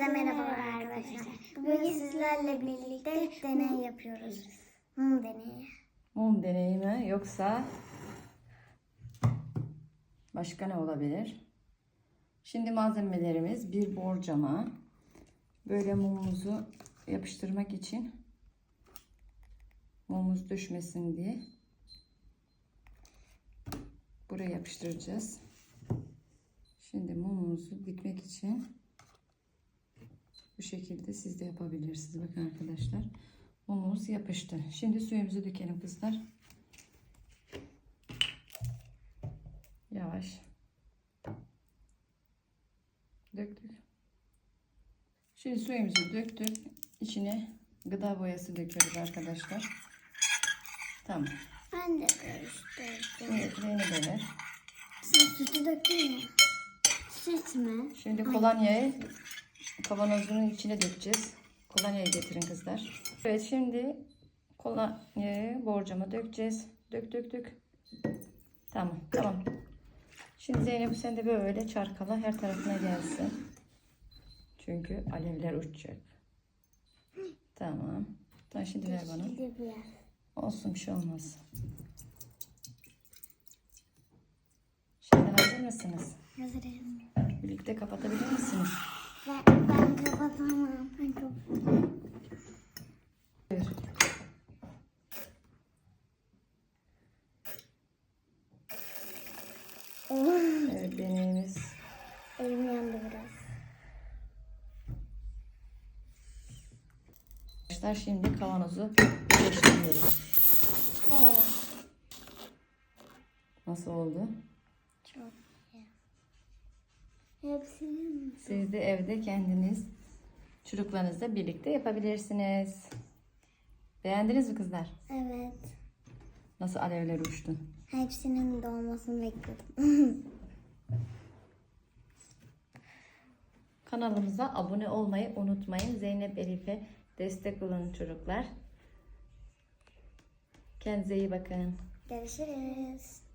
Herkese merhabalar arkadaşlar. Bugün sizlerle birlikte deney yapıyoruz. Mum deneyi. Mum deneyi mi yoksa başka ne olabilir? Şimdi malzemelerimiz bir borcama. Böyle mumumuzu yapıştırmak için mumumuz düşmesin diye buraya yapıştıracağız. Şimdi mumumuzu dikmek için bu şekilde siz de yapabilirsiniz. Bakın arkadaşlar. Mumumuz yapıştı. Şimdi suyumuzu dökelim kızlar. Yavaş. Döktük. Şimdi suyumuzu döktük. İçine gıda boyası döküyoruz arkadaşlar. Tamam. Ben de karıştırdım. Şimdi rengini de ver. Sen sütü döktün mü? Süt mü? Şimdi kolonyayı kavanozunun içine dökeceğiz. Kolonyayı getirin kızlar. Evet şimdi kolonyayı borcama dökeceğiz. Dök dök dök. Tamam tamam. Şimdi Zeynep sen de böyle çarkala her tarafına gelsin. Çünkü alevler uçacak. Tamam. Tamam şimdi ver bana. Olsun bir şey olmaz. Şimdi hazır mısınız? Hazırım. Birlikte kapatabilir misiniz? Ben, ben kapatamam. Ben kapatamam. Buyur. Evet deneyimiz elim yandı biraz. Arkadaşlar şimdi kavanozu birleştiriyoruz. Nasıl oldu? çok. Hepsini? Siz de evde kendiniz çocuklarınızla birlikte yapabilirsiniz. Beğendiniz mi kızlar? Evet. Nasıl alevler uçtu? Hepsinin dolmasını bekledim. Kanalımıza abone olmayı unutmayın. Zeynep Elif'e destek olun çocuklar. Kendinize iyi bakın. Görüşürüz.